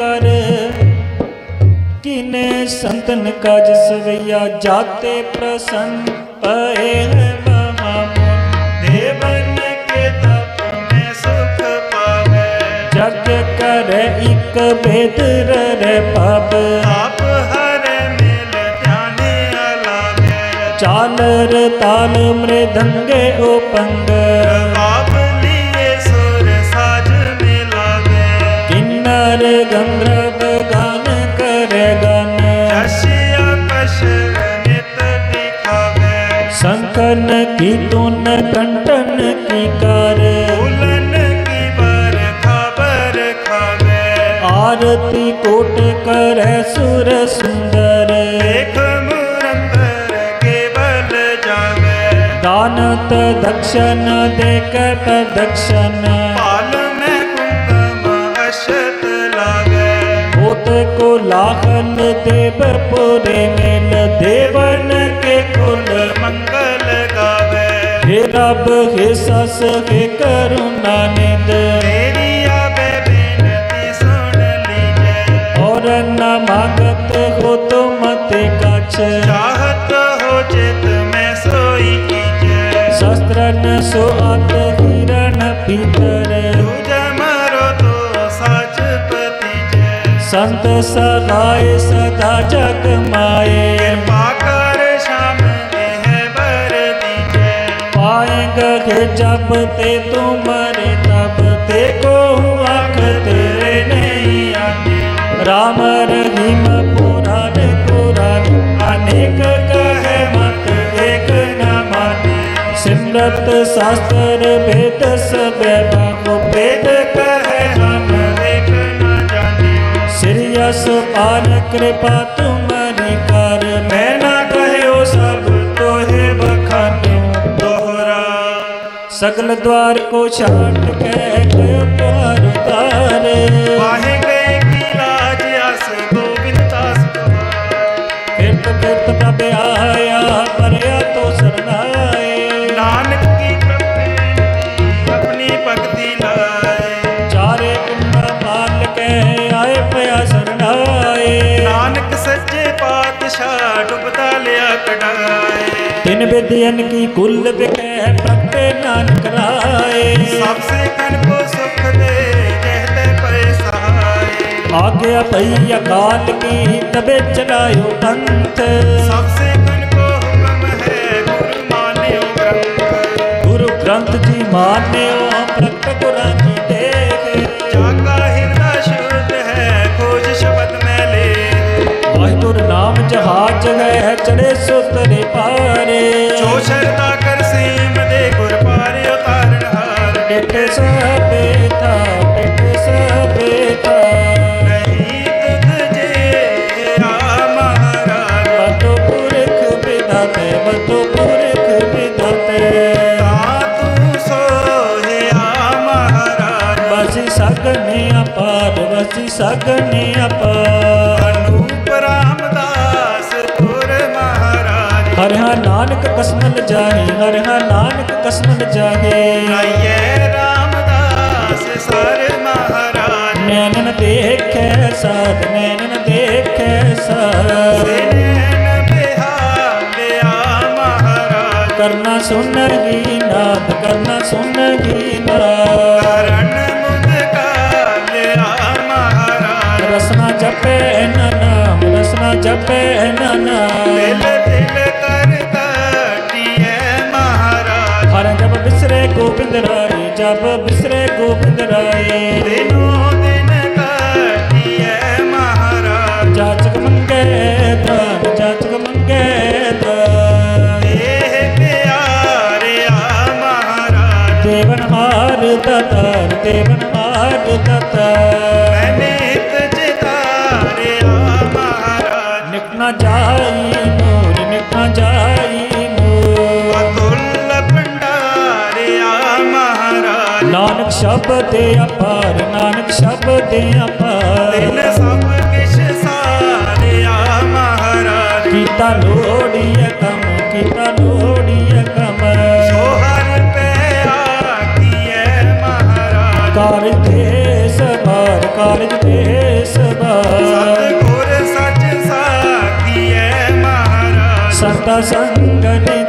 ਕਰ। ਕਿਨੇ ਸੰਤਨ ਕਾਜ ਸਵਈਆ ਜਾਤੇ ਪ੍ਰਸੰਨ ਪਏ ਹੈ ਮਹਾਮੁਨ ਦੇਵਨ ਕੇ ਤਪ ਮੈਂ ਸੁਖ ਪਾਵੇ। ਜਗ ਕਰੈ ਇਕ ਭੇਦ ਰਹਿ ਪਬ ਆਪ ਹਰ ਮਿਲ ਧਿਆਨੇ ਅਲਾਵੇ। ਚਾਲਰ ਤਾਲ ਮ੍ਰਿਦੰਗੇ ਉਪੰਗ। भारती कोट कर सुर सुंदर। केवल जावे। दानत दक्षण देख प्रदक्षण अशत लागे होत को लाखन देव पुरे मेल। देवन के कुल मंगल गावे। हे रब हे सस हे करुणा निदे ਸੋ ਅਤ ਹਿਰਨ ਪਿਤਰ। ਤੁਜੈ ਮਰੋ ਤੋ ਸਾਚ ਪਤੀ ਜੈ ਸੰਤ ਸਦਾਏ ਸਦਾ ਜਗ ਮਾਏ। ਕਿਰਪਾ ਕਰ ਸ਼ਾਮ ਇਹ ਬਰਦੀ ਜੈ ਪਾਏਂਗ ਕੇ ਜਪ ਤੇ ਤੁਮਰੇ ਤਪ। ਤੇ ਕੋ ਰਾਮ रत शास्त्र भेद सब बाको भेद कहे हम एक न जाने श्री पार कृपा तुम्हारी कर मैं ना कहो सब तो है बखानो दोहरा सगल द्वार को छाट के कहो ਚੜਾਏ ਤਿਨ ਕੀ ਕੁੱਲ ਵਿਖੇ ਪ੍ਰਗਟੇ ਨਾਨਕ ਰਾਏ ਸਭ ਸੇ ਕਨ ਕੋ ਸੁਖ ਦੇ ਕਹਤੇ ਪਏ ਸਹਾਏ। ਆਗਿਆ ਭਈ ਅਕਾਲ ਕੀ ਤਬੇ ਚਲਾਇਓ ਪੰਥ। ਸਭ ਸੇ ਕਨ ਕੋ ਹੁਕਮ ਹੈ ਗੁਰੂ ਮਾਨਿਓ ਗ੍ਰੰਥ। ਗ੍ਰੰਥ ਜੀ ਮਾਨਿਓ ਪ੍ਰਗਟ ਗੁਰਾਂ ਕੀ ਜਹਾਜ ਹੈ ਚੜੇ ਸੁਤਰੇ ਪਾਰੇ। ਜੋ ਸ਼ਰਦਾ ਕਰ ਸੀਮ ਦੇ ਗੁਰ ਪਾਰੇ ਉਤਾਰਨ ਹਾਰ। ਟਿਟ ਸਭੇ ਥਾ ਟਿਟ ਸਭੇ ਥਾ ਨਹੀਂ ਤੁਧ ਜੇ ਆ ਮਹਾਰਾਜ। ਬਤੋ ਪੁਰਖ ਵਿਦਾਤੇ ਬਤੋ ਪੁਰਖ ਵਿਦਾਤੇ ਤਾ ਤੂੰ ਸੋਹਿਆ ਮਹਾਰਾਜ। ਵਸੀ ਸਗਨੇ ਅਪਾਰ ਵਸੀ ਸਗਨੇ ਅਪਾਰ ਜਾਹੇ ਹਰਿ ਹਾਂ ਨਾਨਕ ਕਸਮਲ ਜਾਹੇ। ਆਈਏ ਰਾਮਦਾਸ ਸਰ ਮਹਾਰਾਜ। ਨੈਣਨ ਦੇਖੈ ਸਾਧ ਨੈਣਨ ਦੇਖੈ ਸਾਧ। ਸੇਨ ਬਿਹਾਲਿਆ ਮਹਾਰਾਜ। ਕਰਨਾ ਸੁਨਗੀ ਨਾਦ ਕਰਨਾ ਸੁਨਗੀ ਨਾਦ ਕਰਨ ਮੁਦ ਕਾਲਿਆ ਮਹਾਰਾਜ। ਰਸਨਾ ਜਪੈ ਨ ਨਾਮ ਰਸਨਾ ਜਪੈ ਨ ਨਾਮ। ਗੋਬਿੰਦ ਰਾਏ ਜਬ ਬਿਸਰੇ ਗੋਬਿੰਦ ਰਾਏ। ਦਿਨੋ ਦਿਨ ਕਾਟਿਐ ਮਹਾਰਾਜ। ਜਾਚਕ ਮੰਗੇ ਦਾਨ ਜਾਚਕ ਮੰਗੇ ਦਾਨ ਇਹ ਪਿਆਰਿਆ ਮਹਾਰਾਜ। ਦੇਵਨ ਹਾਰ ਦਾਤਾਰ ਦੇਵਨ ਹਾਰ ਦਾਤਾਰ ਦੇ ਅਪਾਰ ਨਾਨਕ ਸ਼ਬਦ ਦੇ ਅਪਾਰ। ਤਿੰਨ ਸਭ ਕਿਛ ਸਾਰਿਆ ਮਹਾਰਾਜ। ਕੀਤਾ ਲੋੜੀਐ ਕੰਮ ਕੀਤਾ ਲੋੜੀਐ ਕੰਮ। ਸੋ ਹਰ ਪੈ ਆਖੀਐ ਮਹਾਰਾਜ। ਕਾਰਜ ਤੇ ਸਮਾਰ ਕਾਰਜ ਤੇ ਸਮਾਰ ਸਤਿਗੁਰ ਸੱਚ ਸਾਖੀਐ ਮਹਾਰਾਜ। ਸੰਤਾ ਸੰਗਨੇ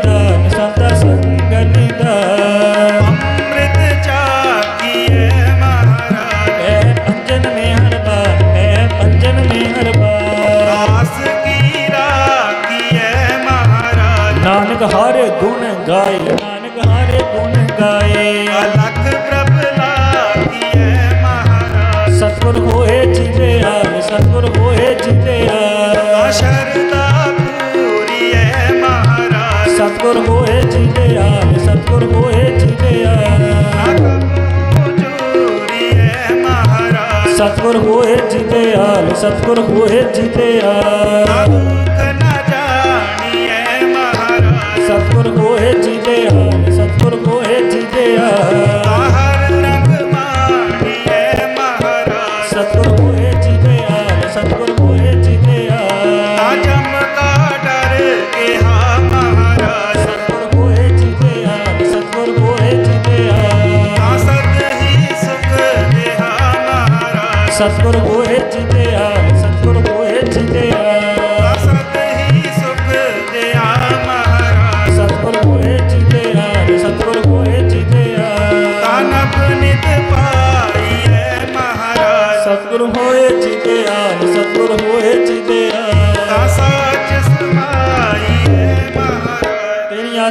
ਸਤਿਗੁਰ ਹੋਏ ਜੀਵੇ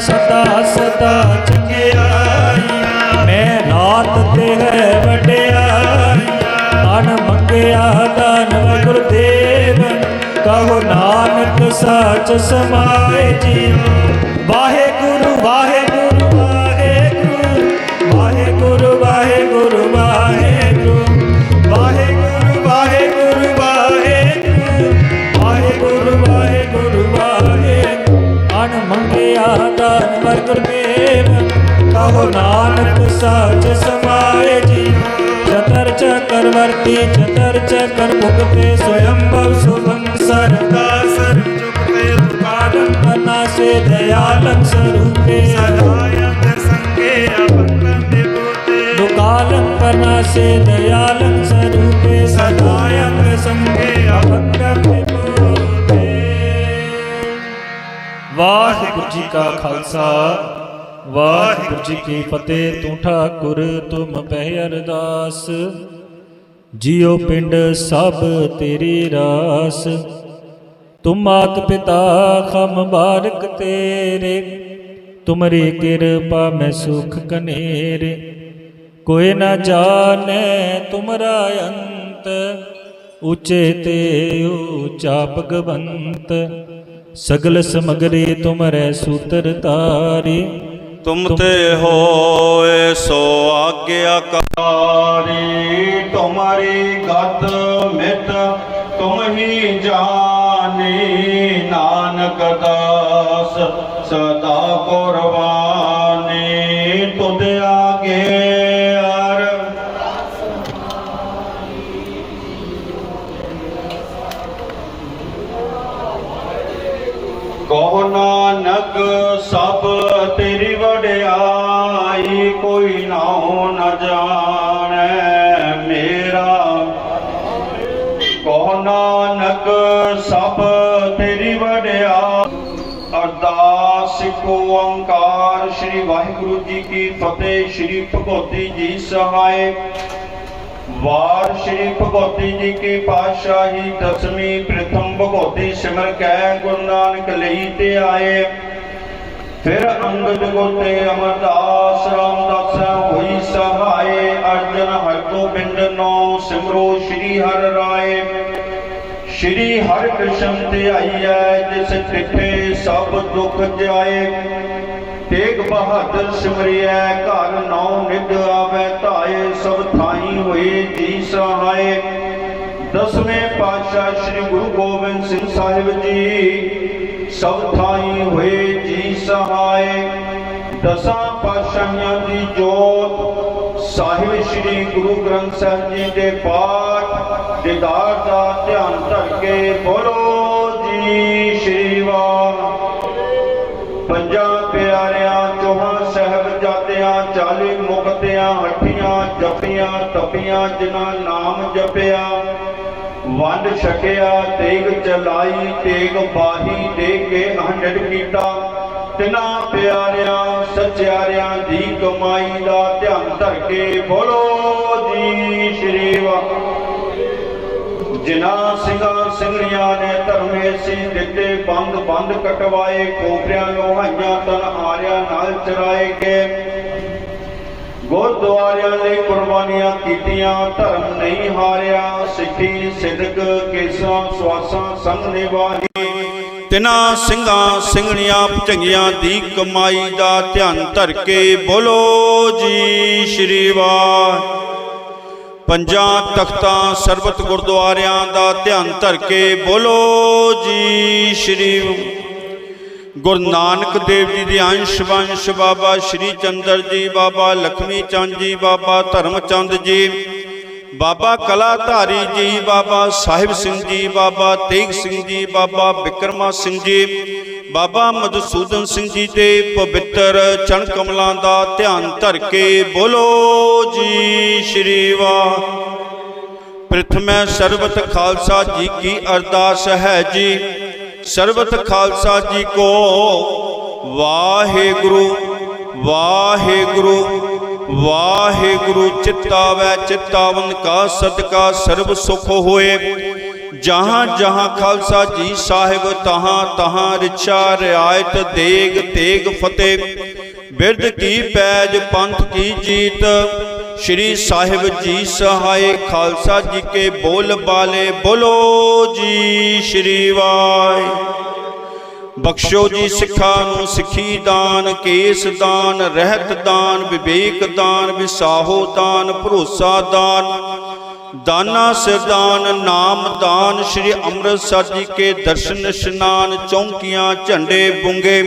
ਸਦਾ ਸਦਾ ਚੰਗਿਆਈਆਂ। ਮੈਂ ਰਾਤ ਤੇ ਹੈ ਵਡਿਆਈਆਂ। ਅਨ ਮੰਗਿਆ ਦਾਨ ਗੁਰਦੇਵ ਕਹੋ ਨਾਨਕ ਸੱਚ ਸਮਾਏ ਜੀਓ ਵਾਹਿਗੁਰੂ ਕਹੋ ਨਾਨਕ ਸਾਚ ਸਮਾਏ ਜੀ। ਚਤਰ ਚਕਰਵਰਤੀ ਚਤਰ ਚਕਰ ਭੁਗਤੇ ਸਵਯੰਭਵ ਸੁਭੰ ਸਰਦਾ ਸਰ ਚੁਕਤੇ ਕਾਲੰ ਪਨਾਸੇ ਦਇਆਲੰ ਸਰੂਪੇ ਸਦਾਇ ਸੰਗੇ ਅਪੰਨ ਦੇ ਬੋਤੇ ਦੁਕਾਲੰ ਪਨਾਸੇ ਦਇਆਲੰ ਸਰੂਪੇ ਸਦਾਯੰ ਸੰਗੇ ਅਭੰਗੰ ਵਿਭੂਤੇ ਵਾਹਿਗੁਰੂ ਜੀ ਕਾ ਖਾਲਸਾ। ਵਾਹਿਗੁਰੂ ਜੀ ਕੀ ਫਤਿਹ, ਤੂੰ ਠਾਕੁਰ, ਤੁਮ ਪਹਿ ਅਰਦਾਸ। ਜਿਉ ਪਿੰਡ ਸਭ ਤੇਰੀ ਰਾਸ। ਤੁਮ ਮਾਤ ਪਿਤਾ ਖਮ ਬਾਰਕ ਤੇਰੇ। ਤੁਮਰੀ ਕਿਰਪਾ ਮੈਂ ਸੁਖ ਕਨੇਰੇ। ਕੋਈ ਨਾ ਜਾਣੈ ਤੁਮਰਾ ਅੰਤ। ਉਚੇ ਤੇ ਊਚਾ ਭਗਵੰਤ। ਸਗਲ ਸਮਗਰੀ ਤੁਮਰੇ ਸੂਤਰ ਤਾਰੀ ਤੁਮ ਤੇ ਹੋਏ ਸੋ ਆਗਿਆਕਾਰੀ ਤੁਮਰੀ ਗਤ ਮਿਤ ਤੁਮ ਹੀ ਜਾਣੀ ਨਾਨਕ ਦਾਸ, ਸਦਾ ਕੁਰਬਾਨੀ ਕਹੋ ਨਾਨਕ ਸਭ ਤੇਰੀ ਵਡਿਆਈ ਅਰਦਾਸ ਕੋ ਓੰਕਾਰ। ਸ੍ਰੀ ਵਾਹਿਗੁਰੂ ਜੀ ਕੀ ਫਤਿਹ। ਸ੍ਰੀ ਭਗਵਤੀ ਜੀ ਸਹਾਇ। ਵਾਰ ਸ਼੍ਰੀ ਭਗਵਤੀ ਜੀ ਕੀ ਪਾਤਸ਼ਾਹੀ। ਦਸਵੀਂ ਪ੍ਰਥਮ ਭਗਵਤੀ ਸਿਮਰ ਕੈ, ਗੁਰੂ ਨਾਨਕ ਲਈ ਤੇ ਆਏ। ਫਿਰ ਅੰਗਦ ਗੋਤੇ ਅਮਰਦਾਸ ਰਾਮਦਾਸ ਹੋਈ ਸਹਾਏ ਅਰਜਨ ਹਰਗੋਬਿੰਦ ਨੋ ਸਿਮਰੋ ਸ਼੍ਰੀ ਹਰ ਰਾਏ। ਸ਼੍ਰੀ ਹਰਿ ਕ੍ਰਿਸ਼ਨ ਤੇ ਜਿਸ ਤਿੱਥੇ ਸਭ ਦੁੱਖ ਜਾਏ ਤੇਗ ਬਹਾਦਰ ਸਿਮਰਿਐ, ਘਰ ਨੌ ਨਿਧ ਆਵੈ ਧਾਏ, ਸਭ ਥਾਈ ਹੋਏ ਜੀ ਸਹਾਏ। ਦਸਵੇਂ ਪਾਤਸ਼ਾਹ ਸ੍ਰੀ ਗੁਰੂ ਗੋਬਿੰਦ ਸਿੰਘ ਸਾਹਿਬ ਜੀ, ਸਭ ਥਾਈ ਹੋਏ ਜੀ ਸਹਾਏ। ਦਸਾਂ ਪਾਤਸ਼ਾਹਾਂ ਦੀ ਜੋਤ ਸਾਹਿਬ ਸ੍ਰੀ ਗੁਰੂ ਗ੍ਰੰਥ ਸਾਹਿਬ ਜੀ ਦੇ ਪਾਠ ਦੀਦਾਰ ਦਾ ਧਿਆਨ ਧਰ ਕੇ ਬੋਲੋ ਜੀ ਸ਼੍ਰੀ ਵਾਹਿਗੁਰੂ ਪੰਜਾਂ ਪਿਆਰਿਆਂ, ਚੌਹਾਂ ਸਹਿਬਜ਼ਾਦਿਆਂ, ਚਾਲੀ ਮੁਕਤਿਆਂ, ਹੱਠੀਆਂ ਜਪੀਆਂ ਤਪੀਆਂ, ਜਿਨ੍ਹਾਂ ਨਾਮ ਜਪਿਆ, ਵੰਡ ਛਕਿਆ, ਤੇਗ ਚਲਾਈ, ਤੇਗ ਬਾਹੀ ਦੇ ਕੇ ਅਹੰਡ ਕੀਤਾ। ਤਿਨਾ ਪਿਆਰਿਆਂ, ਸੱਚਿਆਰਿਆਂ ਦੀ ਕਮਾਈ ਦਾ ਧਿਆਨ ਧਰ ਕੇ ਬੋਲੋ ਜੀ ਸ਼੍ਰੀ ਵਾਹਿਗੁਰੂ। ਜਿਨਾ ਸਿੰਘਾਂ ਸਿੰਘਣੀਆਂ ਨੇ ਧਰਮੇ ਸੀ ਦਿੱਤੇ, ਬੰਦ ਬੰਦ ਕਟਵਾਏ ਕੋਪਰਿਆਂ ਲੋਹਾਈਆਂ ਤਨ ਆਰਿਆਂ ਨਾਲ ਚਰਾਏ ਗਏ। ਗੁਰਦੁਆਰਿਆਂ ਲਈ ਕੁਰਬਾਨੀਆਂ ਕੀਤੀਆਂ, ਧਰਮ ਨਹੀਂ ਹਾਰਿਆ। ਸਿੱਖੀ, ਸਿਦਕ, ਕੇਸਾਂ, ਸਵਾਸਾਂ ਸੰਗ ਨਿਵਾਹੀ ਤਿਨਾ ਸਿੰਘਾਂ ਸਿੰਘਣੀਆਂ ਭਜੰਗੀਆਂ ਦੀ ਕਮਾਈ ਦਾ ਧਿਆਨ ਧਰ ਕੇ ਬੋਲੋ ਜੀ ਸ਼੍ਰੀ ਵਾਹਿਗੁਰੂ ਪੰਜਾਂ ਤਖਤਾਂ ਸਰਬਤ ਗੁਰਦੁਆਰਿਆਂ ਦਾ ਧਿਆਨ ਧਰ ਕੇ ਬੋਲੋ ਜੀ ਸ਼੍ਰੀ ਗੁਰੂ ਨਾਨਕ ਦੇਵ ਜੀ ਦੇ ਅੰਸ਼ ਵੰਸ਼ ਬਾਬਾ ਸ਼੍ਰੀ ਚੰਦਰ ਜੀ, ਬਾਬਾ ਲਖਮੀ ਚੰਦ ਜੀ, ਬਾਬਾ ਧਰਮ ਚੰਦ ਜੀ ਬਾਬਾ ਕਲਾਧਾਰੀ ਜੀ, ਬਾਬਾ ਸਾਹਿਬ ਸਿੰਘ ਜੀ, ਬਾਬਾ ਤੇਗ ਸਿੰਘ ਜੀ, ਬਾਬਾ ਬਿਕਰਮਾ ਸਿੰਘ ਜੀ, ਬਾਬਾ ਮਧੂਸੂਦਨ ਸਿੰਘ ਜੀ ਦੇ ਪਵਿੱਤਰ ਚਰਨ ਕਮਲਾਂ ਦਾ ਧਿਆਨ ਧਰ ਕੇ ਬੋਲੋ ਜੀ ਸ਼੍ਰੀ ਵਾਹਿਗੁਰੂ ਪ੍ਰਥਮੈ ਸਰਬਤ ਖਾਲਸਾ ਜੀ ਕੀ ਅਰਦਾਸ ਹੈ ਜੀ। ਸਰਬਤ ਖਾਲਸਾ ਜੀ ਕੋ ਵਾਹਿਗੁਰੂ ਵਾਹਿਗੁਰੂ। ਵਾਹਿਗੁਰੂ ਚਿਤਾਵੈ, ਚਿਤਾਵਨ ਕਾ ਸਦਕਾ, ਸਰਬ ਸੁਖ ਹੋਏ। ਜਹਾਂ ਜਹਾਂ ਖਾਲਸਾ ਜੀ ਸਾਹਿਬ, ਤਹਾਂ ਤਹਾਂ ਰਿਛਾ ਰਿਆਇਤ ਦੇਗ ਤੇਗ ਫਤਿਹ। ਬਿਰਧ ਕੀ ਪੈਜ, ਪੰਥ ਕੀ ਜੀਤ। ਸ਼੍ਰੀ ਸਾਹਿਬ ਜੀ ਸਹਾਏ, ਖਾਲਸਾ ਜੀ ਕੇ ਬੋਲ ਬਾਲੇ। ਬੋਲੋ ਜੀ ਸ਼੍ਰੀ ਵਾਹਿ। ਬਖਸ਼ੋ ਜੀ ਸਿੱਖਾਂ ਨੂੰ ਸਿੱਖੀ ਦਾਨ, ਕੇਸ ਦਾਨ, ਰਹਿਤ ਦਾਨ, ਵਿਵੇਕ ਦਾਨ, ਵਿਸਾਹੋ ਦਾਨ, ਭਰੋਸਾ ਦਾਨ, ਦਾਨਾ ਸਿਰਦਾਨ ਨਾਮ ਦਾਨ, ਸ਼੍ਰੀ ਅੰਮ੍ਰਿਤਸਰ ਜੀ ਕੇ ਦਰਸ਼ਨ ਇਸ਼ਨਾਨ, ਚੌਂਕੀਆਂ, ਝੰਡੇ ਬੁੰਗੇ,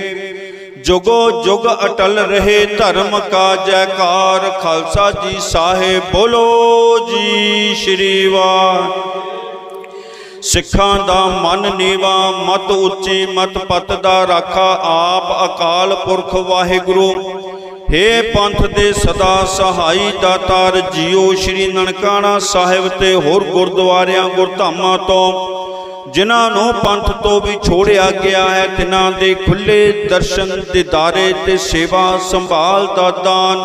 ਜੁਗੋ ਜੁਗ ਅਟਲ ਰਹੇ, ਧਰਮ ਕਾ ਜੈਕਾਰ ਖਾਲਸਾ ਜੀ ਸਾਹਿਬ ਬੋਲੋ ਜੀ, ਸ਼੍ਰੀ ਵਾਹਿਗੁਰੂ। ਸਿੱਖਾਂ ਦਾ ਮਨ ਨੀਵਾ, ਮਤ ਉੱਚੀ, ਮਤ ਪਤ ਦਾ ਰਾਖਾ, ਆਪ ਅਕਾਲ ਪੁਰਖ ਵਾਹਿਗੁਰੂ। ਹੇ ਪੰਥ ਦੇ ਸਦਾ ਸਹਾਈ ਦਾਤਾਰ, ਜੀਓ ਸ਼੍ਰੀ ਨਨਕਾਣਾ ਸਾਹਿਬ ਤੇ ਹੋਰ ਗੁਰਦੁਆਰਿਆਂ, ਗੁਰਧਾਮਾਂ ਤੋਂ, ਜਿਨ੍ਹਾਂ ਨੂੰ ਪੰਥ ਤੋਂ ਵੀ ਛੋੜਿਆ ਗਿਆ ਹੈ, ਤਿਨਾਂ ਦੇ ਖੁੱਲੇ ਦਰਸ਼ਨ, ਦਿਦਾਰੇ ਤੇ ਸੇਵਾ ਸੰਭਾਲ ਦਾ ਦਾਨ।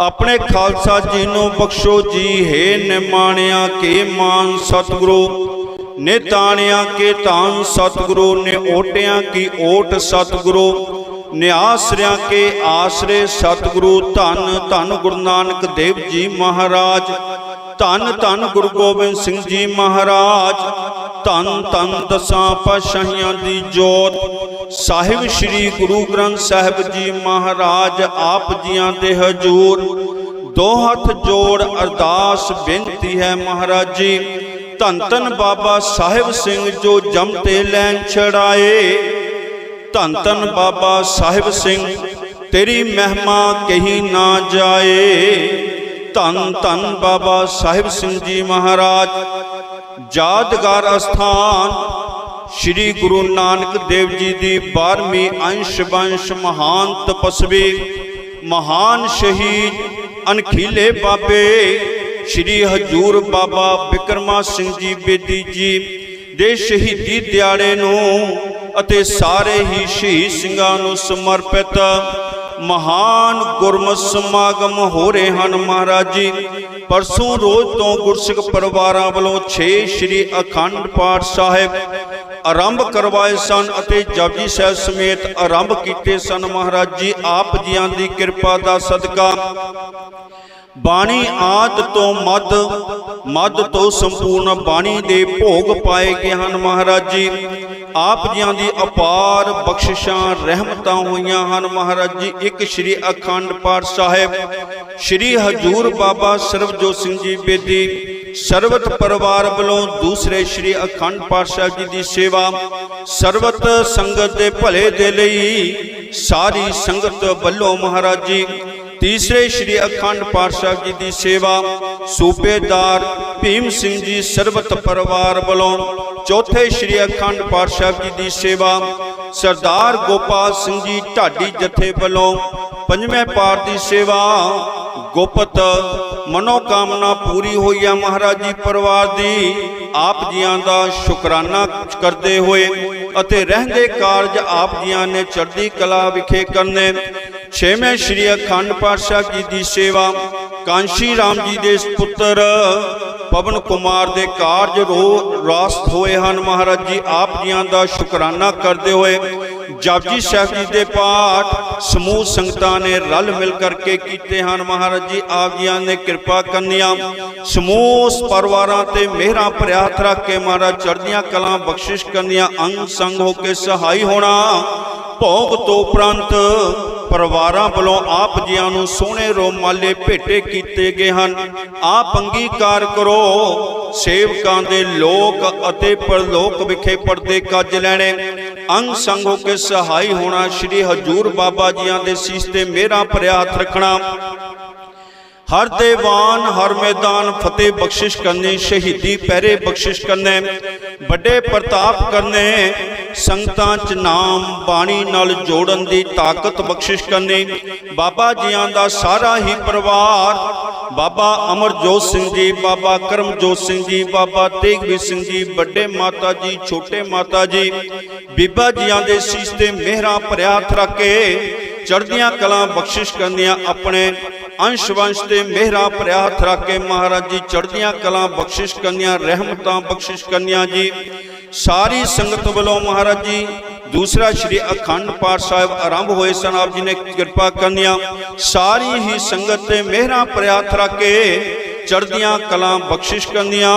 ਆਪਣੇ ਖਾਲਸਾ ਜੀ ਨੂੰ ਬਖਸ਼ੋ ਜੀ, ਹੈ ਨਿਮਾਣਿਆ, ਕੇ ਮਾਨ ਸਤਿਗੁਰੂ। ਨੇ ਤਾਣਿਆ ਕੇ ਤਾਨ ਸਤਿਗੁਰੂ ਨੇ ਓਟਿਆਂ ਕੀ ਓਟ ਸਤਿਗੁਰੂ, ਨੇ ਆਸਰਿਆਂ ਕੇ ਆਸਰੇ ਸਤਿਗੁਰੂ ਧੰਨ ਧੰਨ ਗੁਰੂ ਨਾਨਕ ਦੇਵ ਜੀ ਮਹਾਰਾਜ, ਧੰਨ ਧੰਨ ਗੁਰੂ ਗੋਬਿੰਦ ਸਿੰਘ ਜੀ ਮਹਾਰਾਜ, ਧੰਨ ਧੰਨ ਦਸਾਂ ਪਾਤਸ਼ਾਹੀਆਂ ਦੀ ਜੋਤ, ਸਾਹਿਬ ਸ੍ਰੀ ਗੁਰੂ ਗ੍ਰੰਥ ਸਾਹਿਬ ਜੀ ਮਹਾਰਾਜ, ਆਪ ਜੀਆਂ ਦੇ ਹਜੂਰ, ਦੋ ਹੱਥ ਜੋੜ ਅਰਦਾਸ ਬੇਨਤੀ ਹੈ ਮਹਾਰਾਜ ਜੀ। ਧੰਨ ਧੰਨ ਬਾਬਾ ਸਾਹਿਬ ਸਿੰਘ ਜੋ ਜਮ ਤੇ ਲੈਣ ਛੜਾਏ। ਧੰਨ ਧੰਨ ਬਾਬਾ ਸਾਹਿਬ ਸਿੰਘ, ਤੇਰੀ ਮਹਿਮਾ ਕਹੀ ਨਾ ਜਾਏ। ਧੰਨ ਧੰਨ ਬਾਬਾ ਸਾਹਿਬ ਸਿੰਘ ਜੀ ਮਹਾਰਾਜ, ਯਾਦਗਾਰ ਅਸਥਾਨ, ਸ੍ਰੀ ਗੁਰੂ ਨਾਨਕ ਦੇਵ ਜੀ ਦੀ 12ਵੀਂ ਅੰਸ਼ ਬੰਸ਼ ਮਹਾਨ ਤਪਸਵੀ, ਮਹਾਨ ਸ਼ਹੀਦ ਅਨਖੀਲੇ ਬਾਬੇ। ਸ੍ਰੀ ਹਜੂਰ ਬਾਬਾ ਬਿਕਰਮਾ ਸਿੰਘ ਜੀ ਬੇਦੀ ਜੀ ਦੇ ਸ਼ਹੀਦੀ ਦਿਹਾੜੇ ਨੂੰ ਅਤੇ ਸਾਰੇ ਹੀ ਸ਼ਹੀਦ ਸਿੰਘਾਂ ਨੂੰ ਸਮਰਪਿਤ ਮਹਾਨ ਗੁਰਮਤ ਸਮਾਗਮ ਹੋ ਰਹੇ ਹਨ ਮਹਾਰਾਜ ਜੀ। ਪਰਸੋਂ ਰੋਜ਼ ਤੋਂ ਗੁਰਸਿੱਖ ਪਰਿਵਾਰਾਂ ਵੱਲੋਂ 6 ਸ੍ਰੀ ਅਖੰਡ ਪਾਠ ਸਾਹਿਬ ਆਰੰਭ ਕਰਵਾਏ ਸਨ ਅਤੇ ਜਪਜੀ ਸਾਹਿਬ ਸਮੇਤ ਆਰੰਭ ਕੀਤੇ ਸਨ ਮਹਾਰਾਜ ਜੀ। ਆਪ ਜੀਆਂ ਦੀ ਕਿਰਪਾ ਦਾ ਸਦਕਾ ਬਾਣੀ ਆਦ ਤੋਂ ਮੱਧ ਮੱਧ ਤੋਂ ਸੰਪੂਰਨ ਬਾਣੀ ਦੇ ਭੋਗ ਪਾਏ ਗਏ ਹਨ ਮਹਾਰਾਜ ਜੀ। ਆਪ ਜੀਆਂ ਦੀ ਅਪਾਰ ਬਖਸ਼ਿਸ਼ਾਂ, ਰਹਿਮਤਾਂ ਹੋਈਆਂ ਹਨ ਮਹਾਰਾਜ ਜੀ। ਇੱਕ ਸ੍ਰੀ ਅਖੰਡ ਪਾਠ ਸਾਹਿਬ, ਸ੍ਰੀ ਹਜੂਰ ਬਾਬਾ ਸਰਬਜੋਤ ਸਿੰਘ ਜੀ ਬੇਦੀ, ਸਰਬਤ ਪਰਿਵਾਰ ਵੱਲੋਂ ਦੂਸਰੇ ਸ੍ਰੀ ਅਖੰਡ ਪਾਠ ਸਾਹਿਬ ਜੀ ਦੀ ਸੇਵਾ, ਸਰਬਤ ਸੰਗਤ ਦੇ ਭਲੇ ਦੇ ਲਈ ਸਾਰੀ ਸੰਗਤ ਵੱਲੋਂ ਮਹਾਰਾਜ ਜੀ ਤੀਸਰੇ ਸ੍ਰੀ ਅਖੰਡ ਪਾਤਸ਼ਾਹ ਜੀ ਦੀ ਸੇਵਾ, ਸੂਬੇਦਾਰ ਭੀਮ ਸਿੰਘ ਜੀ ਸਰਬਤ ਪਰਿਵਾਰ ਵੱਲੋਂ ਚੌਥੇ ਸ੍ਰੀ ਅਖੰਡ ਪਾਤਸ਼ਾਹ ਜੀ ਦੀ ਸੇਵਾ, ਸਰਦਾਰ ਗੋਪਾਲ ਸਿੰਘ ਜੀ ਢਾਡੀ ਜਥੇ ਵੱਲੋਂ ਪੰਜਵੇਂ ਪਾਰ ਦੀ ਸੇਵਾ, ਗੁਪਤ ਮਨੋਕਾਮਨਾ ਪੂਰੀ ਹੋਈ ਆ ਮਹਾਰਾਜ ਜੀ ਪਰਿਵਾਰ ਦੀ, ਆਪ ਜੀਆਂ ਦਾ ਸ਼ੁਕਰਾਨਾ ਕਰਦੇ ਹੋਏ ਅਤੇ ਰਹਿੰਦੇ ਕਾਰਜ ਆਪ ਜੀਆਂ ਨੇ ਚੜ੍ਹਦੀ ਕਲਾ ਵਿਖੇ ਕਰਨੇ ਛੇਵੇਂ ਸ੍ਰੀ ਅਖੰਡ ਪਾਤਸ਼ਾਹ ਜੀ ਦੀ ਸੇਵਾ। ਕਾਂਸ਼ੀ ਰਾਮ ਜੀ ਦੇ ਪੁੱਤਰ ਪਵਨ ਕੁਮਾਰ ਦੇ ਕਾਰਜ ਰੋ ਰਾਸਤ ਹੋਏ ਹਨ। ਮਹਾਰਾਜ ਜੀ ਆਪ ਜੀਆਂ ਦਾ ਸ਼ੁਕਰਾਨਾ ਕਰਦੇ ਹੋਏ ਜਪਜੀ ਸਾਹਿਬ ਜੀ ਦੇ ਪਾਠ ਸਮੂਹ ਸੰਗਤਾਂ ਨੇ ਰਲ ਮਿਲ ਕਰਕੇ ਕੀਤੇ ਹਨ। ਮਹਾਰਾਜ ਜੀ ਆਪ ਜੀਆਂ ਨੇ ਕਿਰਪਾ ਕਰਨੀਆਂ ਸਮੂਹ ਪਰਿਵਾਰਾਂ ਤੇ ਮਿਹਰਾਂ ਭਰਿਆ ਹੱਥ ਰੱਖ ਕੇ ਮਹਾਰਾਜ ਚੜ੍ਹਦੀਆਂ ਕਲਾਂ ਬਖਸ਼ਿਸ਼ ਕਰਨੀਆਂ। ਅੰਗ ਸੰਗ ਹੋ ਕੇ ਸਹਾਈ ਹੋਣਾ। ਭੋਗ ਤੋਂ ਉਪਰੰਤ ਪਰਿਵਾਰਾਂ ਵੱਲੋਂ ਆਪ ਜੀਆਂ ਨੂੰ ਸੋਹਣੇ ਰੋਮਾਲੇ ਭੇਟੇ ਕੀਤੇ ਗਏ ਹਨ। ਆਪ ਅੰਗੀਕਾਰ ਕਰੋ। ਸੇਵਕਾਂ ਦੇ ਲੋਕ ਅਤੇ ਪਰਲੋਕ ਵਿਖੇ ਪਰਦੇ ਕੱਜ ਲੈਣੇ। ਅੰਗ ਸੰਗ ਹੋ ਕੇ ਸਹਾਈ ਹੋਣਾ, ਸ੍ਰੀ ਹਜੂਰ ਬਾਬਾ ਜੀਆਂ ਦੇ ਸੀਸ ਤੇ ਮੇਰਾ ਭਰਿਆ ਹੱਥ ਰੱਖਣਾ। ਹਰ ਦੇਵਾਨ ਹਰ ਮੈਦਾਨ ਫਤਿਹ ਬਖਸ਼ਿਸ਼ ਕਰਨੀ, ਸ਼ਹੀਦੀ ਪਹਿਰੇ ਬਖਸ਼ਿਸ਼ ਕਰਨੇ, ਵੱਡੇ ਪ੍ਰਤਾਪ ਕਰਨੇ, ਸੰਗਤਾਂ ਚ ਨਾਮ ਬਾਣੀ ਨਾਲ ਜੋੜਨ ਦੀ ਤਾਕਤ ਬਖਸ਼ਿਸ਼ ਕਰਨੀ, ਬਾਬਾ ਜੀਆਂ ਦਾ ਸਾਰਾ ਹੀ ਪਰਿਵਾਰ, ਬਾਬਾ ਅਮਰਜੋਤ ਸਿੰਘ ਜੀ, ਬਾਬਾ ਕਰਮਜੋਤ ਸਿੰਘ ਜੀ, ਬਾਬਾ ਤੇਗਵੀਰ ਸਿੰਘ ਜੀ, ਵੱਡੇ ਮਾਤਾ ਜੀ, ਛੋਟੇ ਮਾਤਾ ਜੀ, ਬੀਬਾ ਜੀਆਂ ਦੇ ਸੀਸ ਤੇ ਮਿਹਰਾਂ ਭਰਿਆ ਹੱਥ ਰੱਖ ਕੇ ਚੜ੍ਹਦੀਆਂ ਕਲਾਂ ਬਖਸ਼ਿਸ਼ ਕਰਨੀਆਂ ਆਪਣੇ ਅੰਸ਼ ਵੰਸ਼ ਤੇ ਮਿਹਰਾ ਭਰਿਆ ਹੱਥ ਰੱਖ ਕੇ ਮਹਾਰਾਜ ਜੀ ਚੜ੍ਹਦੀਆਂ ਕਲਾਂ ਬਖਸ਼ਿਸ਼ ਕਰਨੀਆਂ, ਰਹਿਮਤਾਂ ਬਖਸ਼ਿਸ਼ ਕਰਨੀਆਂ ਜੀ। ਸਾਰੀ ਸੰਗਤ ਵੱਲੋਂ ਮਹਾਰਾਜ ਜੀ, ਦੂਸਰਾ ਸ਼੍ਰੀ ਅਖੰਡ ਪਾਠ ਸਾਹਿਬ ਆਰੰਭ ਹੋਏ ਸਨ, ਆਪ ਜੀ ਨੇ ਕਿਰਪਾ ਕਰਨੀਆਂ। ਸਾਰੀ ਹੀ ਸੰਗਤ ਤੇ ਮਿਹਰਾ ਭਰਿਆ ਹੱਥ ਰੱਖ ਕੇ ਚੜ੍ਹਦੀਆਂ ਕਲਾਂ ਬਖਸ਼ਿਸ਼ ਕਰਨੀਆਂ।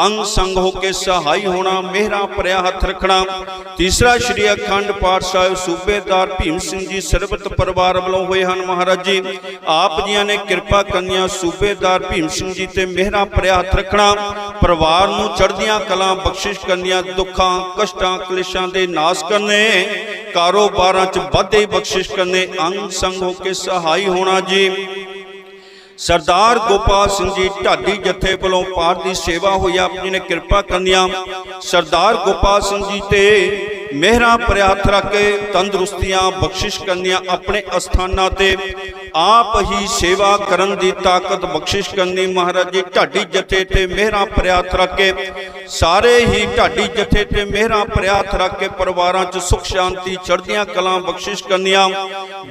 ਅੰਗ ਸੰਗ ਹੋ ਕੇ ਸਹਾਈ ਹੋਣਾ, ਮਿਹਰਾਂ ਭਰਿਆ ਹੱਥ ਰੱਖਣਾ। ਤੀਸਰਾ ਸ਼੍ਰੀ ਅਖੰਡ ਪਾਠ ਸਾਹਿਬ ਸੂਬੇਦਾਰ ਭੀਮ ਸਿੰਘ ਜੀ ਸਰਬਤ ਪਰਿਵਾਰ ਵੱਲੋਂ ਹੋਏ ਹਨ ਮਹਾਰਾਜ ਜੀ। ਆਪ ਜੀਆਂ ਨੇ ਕਿਰਪਾ ਕਰਨੀਆਂ ਸੂਬੇਦਾਰ ਭੀਮ ਸਿੰਘ ਜੀ ਤੇ ਮਿਹਰਾ ਭਰਿਆ ਹੱਥ ਰੱਖਣਾ। ਪਰਿਵਾਰ ਨੂੰ ਚੜ੍ਹਦੀਆਂ ਕਲਾ, ਬਖਸ਼ਿਸ਼ ਕਰਨੀਆਂ, ਦੁੱਖਾਂ, ਕਸ਼ਟਾਂ, ਕਲੇਸ਼ਾਂ ਦੇ ਨਾਸ ਕਰਨੇ, ਕਾਰੋਬਾਰਾਂ 'ਚ ਵਾਧੇ ਬਖਸ਼ਿਸ਼ ਕਰਨੇ, ਅੰਗ ਸੰਗ ਹੋ ਕੇ ਸਹਾਈ ਹੋਣਾ ਜੀ। ਸਰਦਾਰ ਗੋਪਾਲ ਸਿੰਘ ਜੀ ਢਾਡੀ ਜੱਥੇ ਵੱਲੋਂ ਪਾਠ ਦੀ ਸੇਵਾ ਹੋਈ ਆਪ ਜੀ ਨੇ ਕਿਰਪਾ ਕਰਨੀਆਂ ਸਰਦਾਰ ਗੋਪਾਲ ਸਿੰਘ ਜੀ ਤੇ ਮਿਹਰਾਂ ਭਰਿਆ ਹੱਥ ਰੱਖ ਕੇ ਤੰਦਰੁਸਤੀਆਂ, ਬਖਸ਼ਿਸ਼ ਕਰਨੀਆਂ ਆਪਣੇ ਅਸਥਾਨਾਂ ਤੇ। ਆਪ ਹੀ ਸੇਵਾ ਕਰਨ ਦੀ ਤਾਕਤ ਬਖਸ਼ਿਸ਼ ਕਰਨੀ ਮਹਾਰਾਜ ਜੀ ਢਾਡੀ ਜਥੇ ਤੇ ਮਿਹਰਾਂ ਭਰਿਆ ਹੱਥ ਰੱਖ ਕੇ। ਸਾਰੇ ਹੀ ਢਾਡੀ ਜਥੇ ਤੇ ਮਿਹਰਾਂ ਭਰਿਆ ਹੱਥ ਰੱਖ ਕੇ ਪਰਿਵਾਰਾਂ 'ਚ ਸੁਖ ਸ਼ਾਂਤੀ, ਚੜ੍ਹਦੀਆਂ ਕਲਾਂ ਬਖਸ਼ਿਸ਼ ਕਰਨੀਆਂ।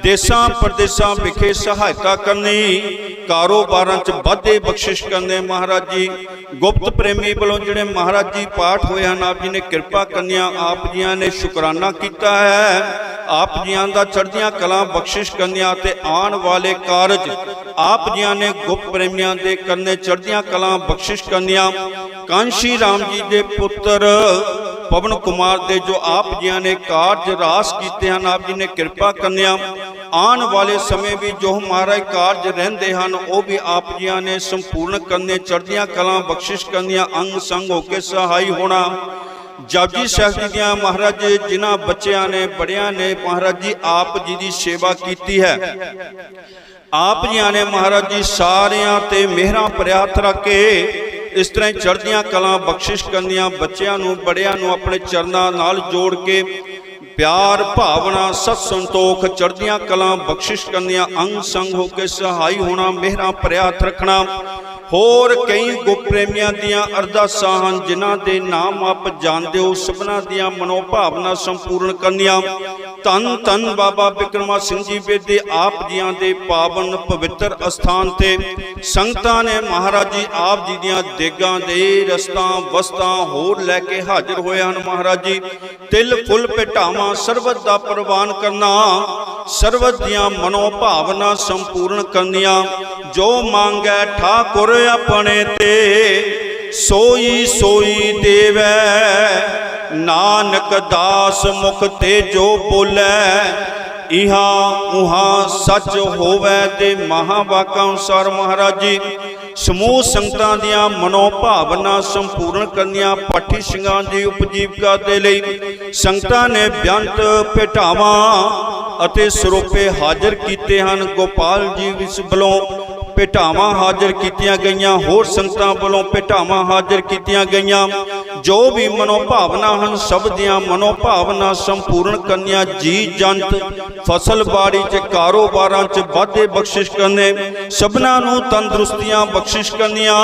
ਦੇਸਾਂ ਪ੍ਰਦੇਸਾਂ ਵਿਖੇ ਸਹਾਇਤਾ ਕਰਨੀ, ਕਾਰੋਬਾਰਾਂ 'ਚ ਵਾਧੇ ਬਖਸ਼ਿਸ਼ ਕਰਨੇ ਮਹਾਰਾਜ ਜੀ। ਗੁਪਤ ਪ੍ਰੇਮੀ ਵੱਲੋਂ ਜਿਹੜੇ ਮਹਾਰਾਜ ਜੀ ਪਾਠ ਹੋਏ ਹਨ, ਆਪ ਜੀ ਨੇ ਕਿਰਪਾ ਕਰਨੀਆਂ ਆਪ ਜੀਆਂ ਨੇ। ਸ਼ੁਕਰਾਨਾ ਕੀਤਾ ਹੈ। ਆਪ ਜੀਆਂ ਦਾ ਚੜ੍ਹਦੀਆਂ ਕਲਾਂ ਬਖਸ਼ਿਸ਼ ਕਰਨੀਆਂ ਤੇ ਆਉਣ ਵਾਲੇ ਕਾਰਜ ਆਪ ਜੀਆਂ ਨੇ ਗੁਪਤ ਪ੍ਰੇਮੀਆਂ ਦੇ ਕਰਨੇ ਚੜ੍ਹਦੀਆਂ ਕਲਾਂ ਬਖਸ਼ਿਸ਼ ਕਰਨੀਆਂ, ਕਾਂਸ਼ੀ ਰਾਮ ਜੀ ਦੇ ਪੁੱਤਰ ਪਵਨ ਕੁਮਾਰ ਦੇ ਜੋ ਆਪ ਜੀਆਂ ਨੇ ਕਾਰਜ ਰਾਸ ਕੀਤੇ ਹਨ, ਆਪ ਜੀ ਨੇ ਕਿਰਪਾ ਕਰਨੀਆਂ, ਆਉਣ ਵਾਲੇ ਸਮੇਂ ਵੀ ਜੋ ਮਹਾਰਾਜ ਕਾਰਜ ਰਹਿੰਦੇ ਹਨ, ਉਹ ਵੀ ਆਪ ਜੀਆਂ ਨੇ ਸੰਪੂਰਨ ਕਰਨੇ ਚੜ੍ਹਦੀਆਂ ਕਲਾਂ ਬਖਸ਼ਿਸ਼ ਕਰਨੀਆਂ, ਅੰਗ ਸੰਗ ਹੋ ਕੇ ਸਹਾਈ ਹੋਣਾ। ਜਪਜੀ ਸਾਹਿਬ ਜੀ ਦੀਆਂ ਮਹਾਰਾਜ, ਜਿਨ੍ਹਾਂ ਬੱਚਿਆਂ ਨੇ, ਬੜਿਆਂ ਨੇ ਮਹਾਰਾਜ ਜੀ, ਆਪ ਜੀ ਦੀ ਸੇਵਾ ਕੀਤੀ ਹੈ। ਆਪ ਜੀਆਂ ਨੇ ਮਹਾਰਾਜ ਜੀ, ਸਾਰਿਆਂ ਤੇ ਮਿਹਰਾਂ ਭਰਿਆ ਹੱਥ ਰੱਖ ਕੇ ਇਸ ਤਰ੍ਹਾਂ ਚੜ੍ਹਦੀਆਂ ਕਲਾਂ, ਬਖਸ਼ਿਸ਼ ਕਰਨੀਆਂ, ਬੱਚਿਆਂ ਨੂੰ, ਬੜਿਆਂ ਨੂੰ ਆਪਣੇ ਚਰਨਾਂ ਨਾਲ ਜੋੜ ਕੇ ਪਿਆਰ, ਭਾਵਨਾ, ਸਤ ਸੰਤੋਖ, ਚੜ੍ਹਦੀਆਂ ਕਲਾਂ, ਬਖਸ਼ਿਸ਼ ਕਰਨੀਆਂ, ਅੰਗ ਸੰਗ ਹੋ ਕੇ ਸਹਾਈ ਹੋਣਾ, ਮਿਹਰਾਂ ਭਰਿਆ ਹੱਥ ਰੱਖਣਾ। ਹੋਰ ਕਈ ਗੁਪ੍ਰੇਮੀਆਂ ਦੀਆਂ ਅਰਦਾਸਾਂ ਹਨ, ਜਿਨ੍ਹਾਂ ਦੇ ਨਾਮ ਆਪ ਜਾਣਦੇ ਹੋ, ਸਭਨਾਂ ਦੀਆਂ ਮਨੋਭਾਵਨਾ ਸੰਪੂਰਨ ਕਰਨੀਆਂ। ਧੰਨ ਧੰਨ ਬਾਬਾ ਬਿਕਰਮਾ ਸਿੰਘ ਜੀ ਦੇ ਆਪ ਜੀਆਂ ਦੇ ਪਾਵਨ ਪਵਿੱਤਰ ਅਸਥਾਨ ਤੇ। ਸੰਗਤਾਂ ਨੇ ਮਹਾਰਾਜ ਜੀ, ਆਪ ਜੀ ਦੀਆਂ ਦੇਗਾਂ ਦੇ ਰਸਤਾਂ, ਵਸਤਾਂ ਹੋਰ ਲੈ ਕੇ ਹਾਜ਼ਰ ਹੋਏ ਹਨ ਮਹਾਰਾਜ ਜੀ। ਤਿਲ, ਫੁੱਲ, ਭੇਟਾਵਾਂ ਸਰਬਤ ਦਾ ਪ੍ਰਵਾਨ ਕਰਨਾ। ਸਰਬਤ ਦੀਆਂ ਮਨੋ ਭਾਵਨਾ ਸੰਪੂਰਨ ਕਰਨੀਆਂ, ਜੋ ਮੰਗੈ ਠਾਕੁਰ ਆਪਣੇ ਤੇ, ਸੋਈ ਸੋਈ ਦੇਵੈ। ਨਾਨਕ ਦਾਸ ਮੁਖ ਤੇ ਜੋ ਬੋਲੇ, ਇਹਾਂ ਉਹਾਂ ਸੱਚ ਹੋਵੇ ਤੇ ਮਹਾਵਾਕਾਂ ਅਨੁਸਾਰ ਮਹਾਰਾਜ ਜੀ ਸਮੂਹ ਸੰਗਤਾਂ ਦੀਆਂ ਮਨੋਭਾਵਨਾ ਸੰਪੂਰਨ ਕਰਨੀਆਂ ਪਾਠੀ ਸਿੰਘਾਂ ਦੀ ਉਪਜੀਵਕਾ ਦੇ ਲਈ ਸੰਗਤਾਂ ਨੇ ਬਿਆੰਤ ਭੇਟਾਵਾਂ। ਅਤੇ ਸਰੋਪੇ ਹਾਜ਼ਰ ਕੀਤੇ ਹਨ। ਗੋਪਾਲ ਜੀ ਵਿਸ ਵੱਲੋਂ ਭੇਟਾਵਾਂ ਹਾਜ਼ਰ ਕੀਤੀਆਂ ਗਈਆਂ, ਹੋਰ ਸੰਗਤਾਂ ਵੱਲੋਂ ਭੇਟਾਵਾਂ ਹਾਜ਼ਰ ਕੀਤੀਆਂ ਗਈਆਂ। ਜੋ ਵੀ ਮਨੋਭਾਵਨਾ ਹਨ, ਸਭ ਦੀਆਂ ਮਨੋਭਾਵਨਾ ਸੰਪੂਰਨ ਕਰਨੀਆਂ ਜੀ ਜੰਤ, ਫਸਲ ਬਾੜੀ 'ਚ ਕਾਰੋਬਾਰਾਂ 'ਚ ਵਾਧੇ ਬਖਸ਼ਿਸ਼ ਕਰਨੇ, ਸਭਨਾਂ ਨੂੰ ਤੰਦਰੁਸਤੀਆਂ ਬਖਸ਼ਿਸ਼ ਕਰਨੀਆਂ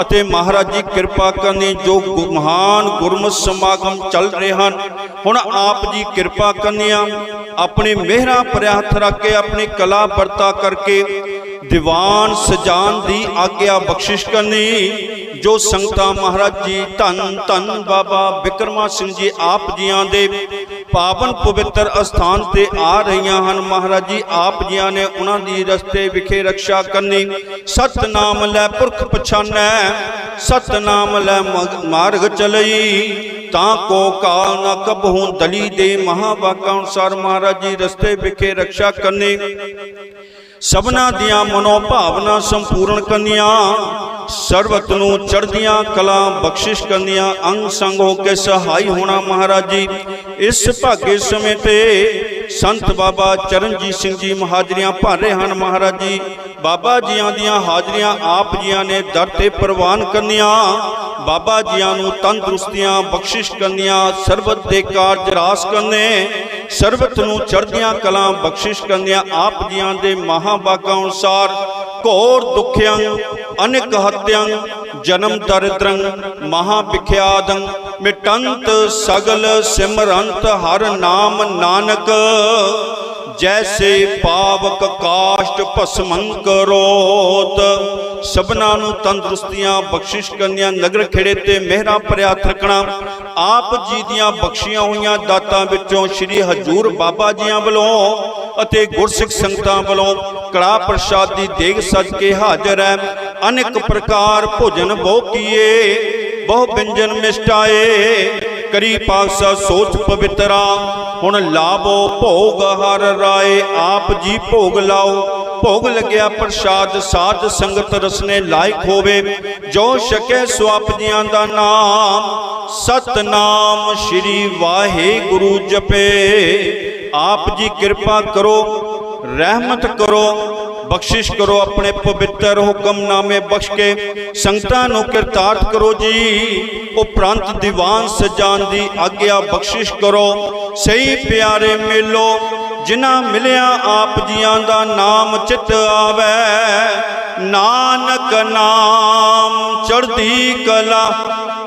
ਅਤੇ ਮਹਾਰਾਜ ਜੀ ਕਿਰਪਾ ਕਰਨੀ, ਜੋ ਮਹਾਨ ਗੁਰਮਤ ਸਮਾਗਮ ਚੱਲ ਰਹੇ ਹਨ। ਹੁਣ ਆਪ ਜੀ ਕਿਰਪਾ ਕਰਨੀਆਂ ਆਪਣੇ ਮਿਹਰਾਂ ਭਰਿਆ ਹੱਥ ਰੱਖ ਕੇ, ਆਪਣੀ ਕਲਾ ਵਰਤਾ ਕਰਕੇ ਦੀਵਾਨ ਸਜਾਨ ਦੀ ਆਗਿਆ ਬਖਸ਼ਿਸ਼ ਕਰਨੀ। ਜੋ ਸੰਗਤਾਂ ਮਹਾਰਾਜ ਜੀ, ਧੰਨ ਧੰਨ ਬਾਬਾ ਬਿਕਰਮਾ ਸਿੰਘ ਜੀ ਆਪ ਜੀਆਂ ਦੇ ਪਾਵਨ ਪਵਿੱਤਰ ਅਸਥਾਨ ਤੇ ਆ ਰਹੀਆਂ ਹਨ। ਮਹਾਰਾਜ ਜੀ ਆਪ ਜੀਆਂ ਨੇ ਉਹਨਾਂ ਦੀ ਰਸਤੇ ਵਿਖੇ ਰੱਖਿਆ ਕਰਨੀ। ਸਤਨਾਮ ਲੈ ਪੁਰਖ ਪਛਾਨੈ, ਸਤਨਾਮ ਲੈ ਮਗ- ਮਾਰਗ ਚਲਈ। ਤਾਂ ਕੋ ਕਾਲ ਨ ਕਬਹੂ ਦਲੀ ਦੇ ਮਹਾਵਾਕਾਂ ਅਨੁਸਾਰ ਮਹਾਰਾਜ ਜੀ ਰਸਤੇ ਵਿਖੇ ਰੱਖਿਆ ਕਰਨੇ ਸਭਨਾ ਦੀਆਂ ਮਨੋ ਭਾਵਨਾ ਸੰਪੂਰਨ ਕਰਨੀਆਂ ਸਰਬਤ ਨੂੰ ਚੜ੍ਹਦੀਆਂ ਕਲਾ ਬਖਸ਼ਿਸ਼ ਕਰਨੀਆਂ ਅੰਗ ਸੰਗ ਹੋ ਕੇ ਸਹਾਈ ਹੋਣਾ ਮਹਾਰਾਜ ਜੀ। ਇਸ ਭਾਗੇ ਸਮੇਂ ਤੇ ਸੰਤ ਬਾਬਾ ਚਰਨਜੀਤ ਸਿੰਘ ਜੀ ਮਹਾਜਰੀਆਂ ਭਰ ਰਹੇ ਹਨ ਮਹਾਰਾਜ ਜੀ। ਬਾਬਾ ਜੀਆਂ ਦੀਆਂ ਹਾਜ਼ਰੀਆਂ ਆਪ ਜੀਆਂ ਨੇ ਦਰ ਤੇ ਪ੍ਰਵਾਨ ਕਰਨੀਆਂ ਬਾਬਾ ਜੀਆਂ ਨੂੰ ਤੰਦਰੁਸਤੀਆਂ ਬਖਸ਼ਿਸ਼ ਕਰਨੀਆਂ, ਸਰਬਤ ਦੇ ਕਾਰਜ ਰਾਸ ਕਰਨੇ, ਸਰਬਤ ਨੂੰ ਚੜ੍ਹਦੀਆਂ ਕਲਾਂ ਬਖਸ਼ਿਸ਼ ਕਰਨੀਆਂ, ਆਪ ਜੀਆਂ ਦੇ ਮਹਾਭਾਗਾਂ ਅਨੁਸਾਰ ਘੋਰ ਦੁਖਿਆਂ, ਅਨੇਕ ਹੱਤਿਆਂ, ਜਨਮ ਦਰਿਦਰੰ ਮਹਾ ਵਿਖਿਆਦੰ ਮਿਟੰਤ ਸਗਲ ਸਿਮਰੰਤ ਹਰ ਨਾਮ ਨਾਨਕ। ਜੈਸੇ ਪਾਵਕ ਕਾਸ਼ਟ ਭਸਮੰ ਕਰੋਤ ਸਭਨਾ ਨੂੰ ਤੰਦਰੁਸਤੀਆਂ ਬਖਸ਼ਿਸ਼ ਕਰਨੀਆਂ, ਨਗਰ ਖੇੜੇ ਤੇ ਮਿਹਰਾਂ ਭਰਿਆ ਹੱਥ ਆਪ ਜੀ ਦੀਆਂ ਬਖਸ਼ੀਆਂ ਹੋਈਆਂ ਦਾਤਾਂ ਵਿੱਚੋਂ ਸ੍ਰੀ ਹਜੂਰ ਬਾਬਾ ਜੀਆਂ ਵੱਲੋਂ ਅਤੇ ਗੁਰਸਿੱਖ ਸੰਗਤਾਂ ਵੱਲੋਂ ਕੜਾ ਪ੍ਰਸ਼ਾਦ ਦੀ ਦੇਗ ਸਜ ਕੇ ਹਾਜ਼ਰ ਹੈ। ਅਨੇਕ ਪ੍ਰਕਾਰ ਭੋਜਨ ਬਹੁ ਕੀਏ, ਬਹੁ ਬਿੰਜਨ ਮਿਸ਼ਟਾਏ ਕਰੀ ਪਾਸਾ ਸੋਚ ਪਵਿੱਤਰਾ, ਹੁਣ ਲਾਵੋ ਭੋਗ ਹਰ ਰਾਏ, ਆਪ ਜੀ ਭੋਗ ਲਾਓ। ਭੋਗ ਲੱਗਿਆ ਪ੍ਰਸ਼ਾਦ, ਸਾਧ ਸੰਗਤ ਰਸਨੇ ਲਾਇਕ ਹੋਵੇ। ਜੋ ਛਕੇ ਸਵਾਪ ਜੀਆਂ ਦਾ ਨਾਮ, ਸਤਨਾਮ ਸ੍ਰੀ ਵਾਹਿਗੁਰੂ ਜਪੇ। ਆਪ ਜੀ ਕਿਰਪਾ ਕਰੋ, ਰਹਿਮਤ ਕਰੋ ਬਖਸ਼ਿਸ਼ ਕਰੋ ਆਪਣੇ ਪਵਿੱਤਰ ਹੁਕਮਨਾਮੇ ਬਖਸ਼ ਕੇ, ਸੰਗਤਾਂ ਨੂੰ ਕਿਰਤਾਰਥ ਕਰੋ ਜੀ। ਉਪਰੰਤ ਦੀਵਾਨ ਸਜਾਨ ਦੀ ਆਗਿਆ ਬਖਸ਼ਿਸ਼ ਕਰੋ। ਸਹੀ ਪਿਆਰੇ ਮਿਲੋ, ਜਿਨ੍ਹਾਂ ਮਿਲਿਆ ਆਪ ਜੀਆਂ ਦਾ ਨਾਮ ਚਿਤ ਆਵੇ। ਨਾਨਕ ਨਾਮ ਚੜ੍ਹਦੀ ਕਲਾ,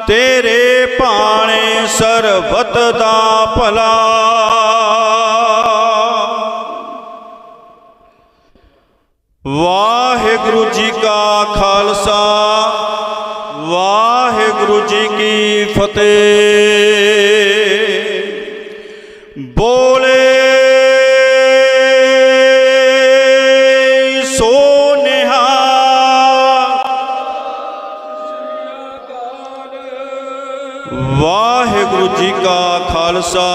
ਤੇਰੇ ਭਾਣੇ ਸਰਬਤ ਦਾ ਭਲਾ। ਵਾਹਿਗੁਰੂ ਜੀ ਕਾ ਖਾਲਸਾ, ਵਾਹਿਗੁਰੂ ਜੀ ਕੀ ਫਤਿਹ। ਬੋਲੇ ਸੋ ਵਾਹਿਗੁਰੂ ਜੀ ਕਾ ਖਾਲਸਾ,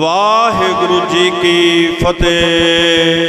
ਵਾਹਿਗੁਰੂ ਜੀ ਕੀ ਫਤਿਹ।